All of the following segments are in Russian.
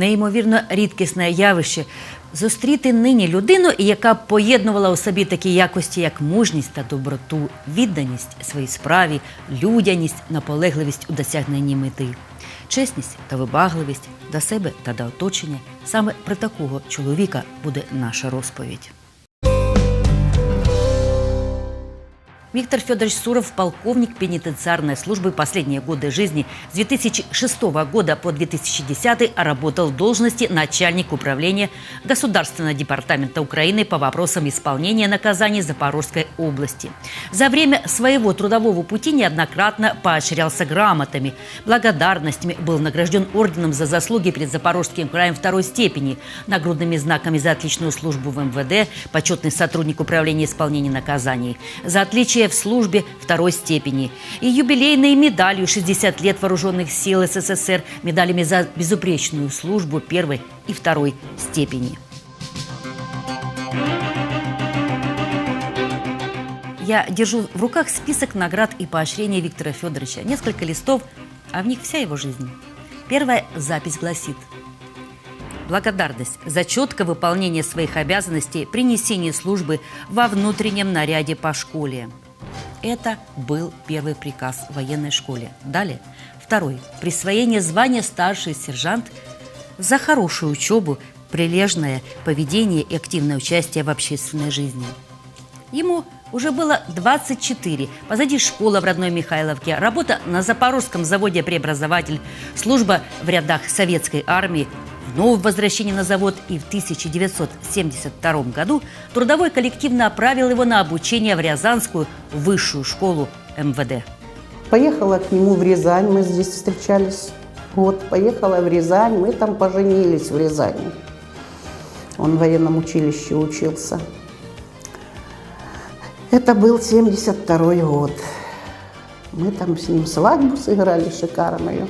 Неймовірно рідкісне явище зустріти нині людину, яка поєднувала у собі такі якості, як мужність та доброту, відданість своїй справі, людяність, наполегливість у досягненні мети, чесність та вибагливість до себе та до оточення. Саме про такого чоловіка буде наша розповідь. Виктор Федорович Суров – полковник пенитенциарной службы последние годы жизни. С 2006 года по 2010 работал в должности начальник управления Государственного департамента Украины по вопросам исполнения наказаний Запорожской области. За время своего трудового пути неоднократно поощрялся грамотами, благодарностями, был награжден орденом за заслуги перед Запорожским краем второй степени, нагрудными знаками за отличную службу в МВД, почетный сотрудник управления исполнения наказаний, за отличие в службе второй степени и юбилейной медалью 60 лет вооруженных сил СССР, медалями за безупречную службу первой и второй степени. Я держу в руках список наград и поощрений Виктора Федоровича. Несколько листов, а в них вся его жизнь. Первая запись гласит Благодарность за четкое выполнение своих обязанностей при несении службы во внутреннем наряде по школе. Это был первый приказ в военной школе. Далее, второй. Присвоение звания старший сержант за хорошую учебу, прилежное поведение и активное участие в общественной жизни. Ему уже было 24. Позади школа в родной Михайловке, работа на Запорожском заводе «Преобразователь», служба в рядах советской армии, вновь возвращение на завод и в 1972 году трудовой коллектив направил его на обучение в Рязанскую высшую школу МВД. Поехала к нему в Рязань, мы здесь встречались. Вот, поехала в Рязань, мы там поженились в Рязани. Он в военном училище учился. Это был 72 год. Мы там с ним свадьбу сыграли шикарную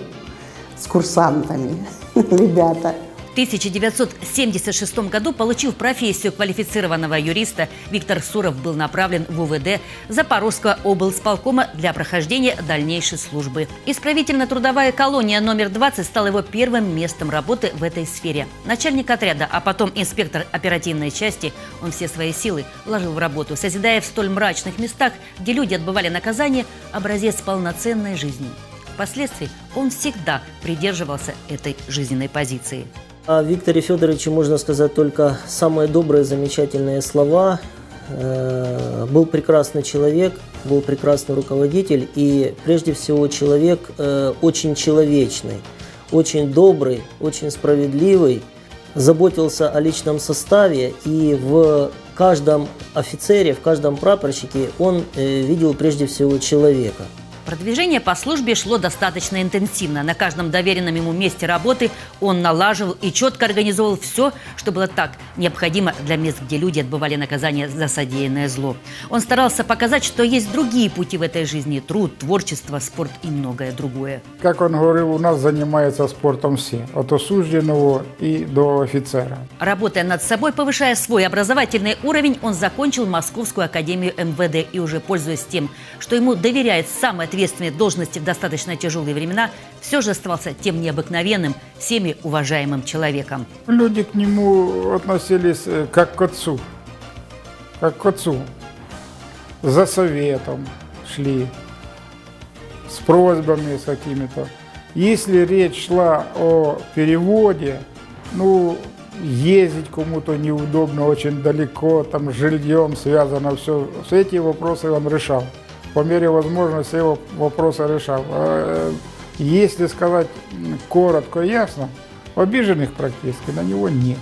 с курсантами, ребята. В 1976 году, получив профессию квалифицированного юриста, Виктор Суров был направлен в УВД Запорожского облсполкома для прохождения дальнейшей службы. Исправительно-трудовая колония номер 20 стала его первым местом работы в этой сфере. Начальник отряда, а потом инспектор оперативной части, он все свои силы вложил в работу, созидая в столь мрачных местах, где люди отбывали наказание, образец полноценной жизни. Впоследствии он всегда придерживался этой жизненной позиции. О Викторе Федоровиче можно сказать только самые добрые, замечательные слова. Э, Был прекрасный человек, был прекрасный руководитель и прежде всего человек э, очень человечный, очень добрый, очень справедливый, заботился о личном составе и в каждом офицере, в каждом прапорщике он э, видел прежде всего человека. Продвижение по службе шло достаточно интенсивно. На каждом доверенном ему месте работы он налаживал и четко организовал все, что было так необходимо для мест, где люди отбывали наказание за содеянное зло. Он старался показать, что есть другие пути в этой жизни – труд, творчество, спорт и многое другое. Как он говорил, у нас занимаются спортом все, от осужденного и до офицера. Работая над собой, повышая свой образовательный уровень, он закончил Московскую академию МВД и уже пользуясь тем, что ему доверяет самые ответственные должности в достаточно тяжелые времена, все же оставался тем необыкновенным, всеми уважаемым человеком. Люди к нему относились э, как к отцу, как к отцу. За советом шли, с просьбами с какими-то. Если речь шла о переводе, ну, ездить кому-то неудобно, очень далеко, там с жильем связано все, все эти вопросы он решал. По мере возможности его вопросы решал. А, э, Если сказать коротко и ясно, обиженных практически на него нет.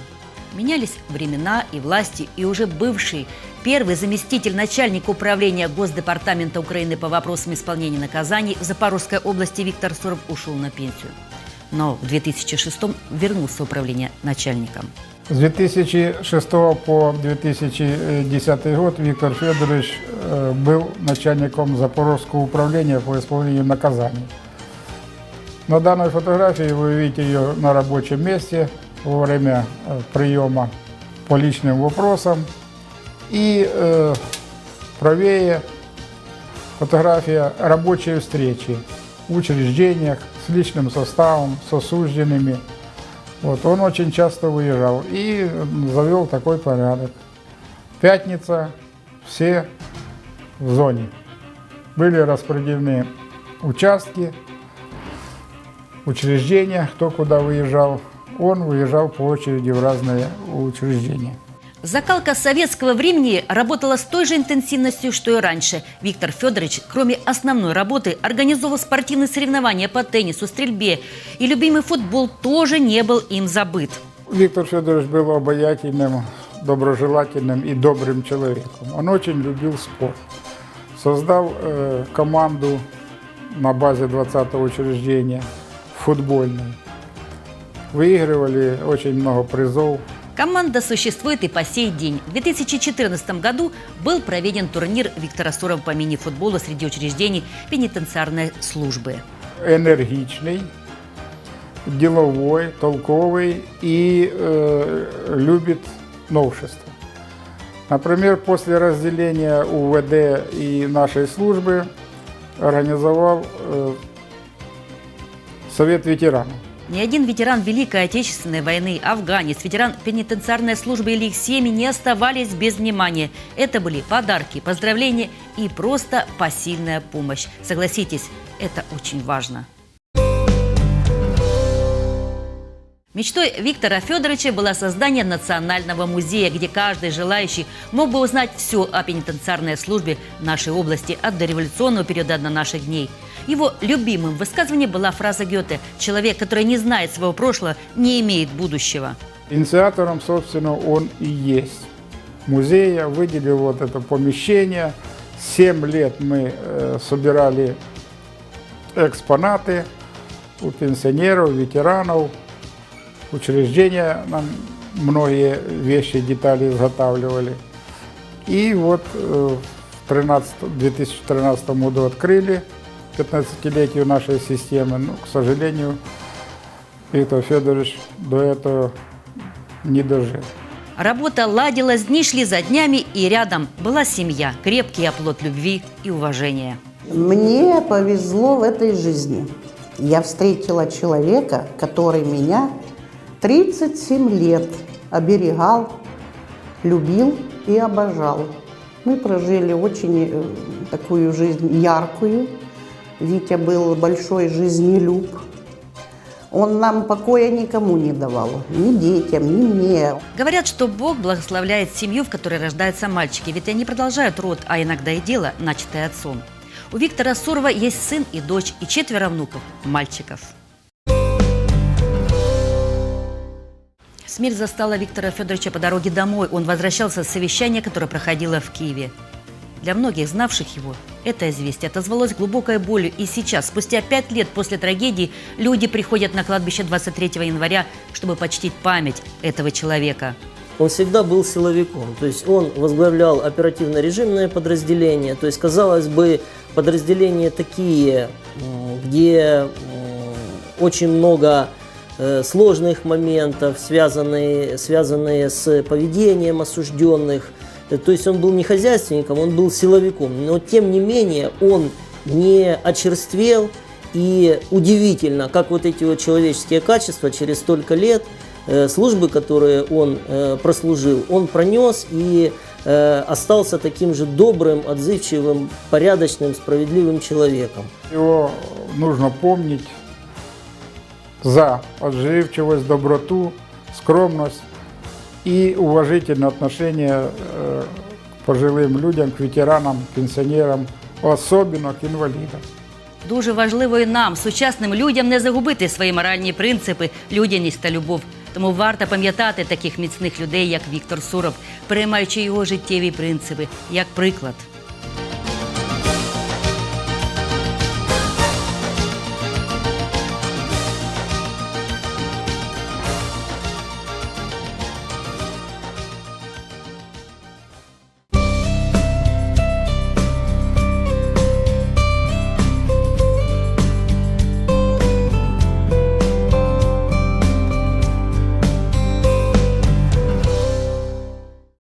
Менялись времена и власти, и уже бывший первый заместитель начальника управления Госдепартамента Украины по вопросам исполнения наказаний в Запорожской области Виктор Суров ушел на пенсию. Но в 2006 вернулся в управление начальником. С 2006 по 2010 год Виктор Федорович был начальником Запорожского управления по исполнению наказаний. На данной фотографии вы видите ее на рабочем месте во время э, приема по личным вопросам. И э, правее фотография рабочей встречи в учреждениях с личным составом, с осужденными. Вот, он очень часто выезжал и завел такой порядок. Пятница, все в зоне. Были распределены участки, учреждения, кто куда выезжал. Он выезжал по очереди в разные учреждения. Закалка советского времени работала с той же интенсивностью, что и раньше. Виктор Федорович, кроме основной работы, организовывал спортивные соревнования по теннису, стрельбе. И любимый футбол тоже не был им забыт. Виктор Федорович был обаятельным, доброжелательным и добрым человеком. Он очень любил спорт. Создал э, команду на базе 20-го учреждения футбольной. Выигрывали очень много призов. Команда существует и по сей день. В 2014 году был проведен турнир Виктора Сурова по мини-футболу среди учреждений пенитенциарной службы. Энергичный, деловой, толковый и э, любит новшества. Например, после разделения УВД и нашей службы организовал э, Совет ветеранов. Ни один ветеран Великой Отечественной войны, афганец, ветеран пенитенциарной службы или их семьи не оставались без внимания. Это были подарки, поздравления и просто посильная помощь. Согласитесь, это очень важно. Мечтой Виктора Федоровича было создание национального музея, где каждый желающий мог бы узнать все о пенитенциарной службе нашей области от дореволюционного периода до наших дней. Его любимым высказыванием была фраза Гёте «Человек, который не знает своего прошлого, не имеет будущего». Инициатором, собственно, он и есть. Музея выделил вот это помещение. Семь лет мы э, собирали экспонаты у пенсионеров, ветеранов. Учреждения нам многие вещи, детали изготавливали. И вот э, в 13 2013 году открыли 15-летию нашей системы. Но, к сожалению, Виктор Федорович до этого не дожил. Работа ладилась, дни шли за днями, и рядом была семья, крепкий оплот любви и уважения. Мне повезло в этой жизни. Я встретила человека, который меня 37 лет оберегал, любил и обожал. Мы прожили очень э, такую жизнь яркую. Витя был большой жизнелюб. Он нам покоя никому не давал, ни детям, ни мне. Говорят, что Бог благословляет семью, в которой рождаются мальчики, ведь они продолжают род, а иногда и дело, начатое отцом. У Виктора Сурова есть сын и дочь, и четверо внуков – мальчиков. Смерть застала Виктора Федоровича по дороге домой. Он возвращался с совещания, которое проходило в Киеве. Для многих, знавших его, это известие отозвалось глубокой болью. И сейчас, спустя пять лет после трагедии, люди приходят на кладбище 23 января, чтобы почтить память этого человека. Он всегда был силовиком, то есть он возглавлял оперативно-режимное подразделение, то есть, казалось бы, подразделения такие, где очень много сложных моментов, связанные, связанные с поведением осужденных. Э, То есть он был не хозяйственником, он был силовиком. Но тем не менее он не очерствел. И удивительно, как вот эти вот человеческие качества через столько лет э, службы, которые он э, прослужил, он пронес и э, остался таким же добрым, отзывчивым, порядочным, справедливым человеком. Его нужно помнить за отзывчивость, доброту, скромность и уважительное отношение э, к пожилым людям, к ветеранам, пенсионерам, особенно к инвалидам. Дуже важливо і нам, сучасним людям, не загубити свої моральні принципи, людяність та любов. Тому варто пам'ятати таких міцних людей, як Віктор Суров, переймаючи його життєві принципи, як приклад.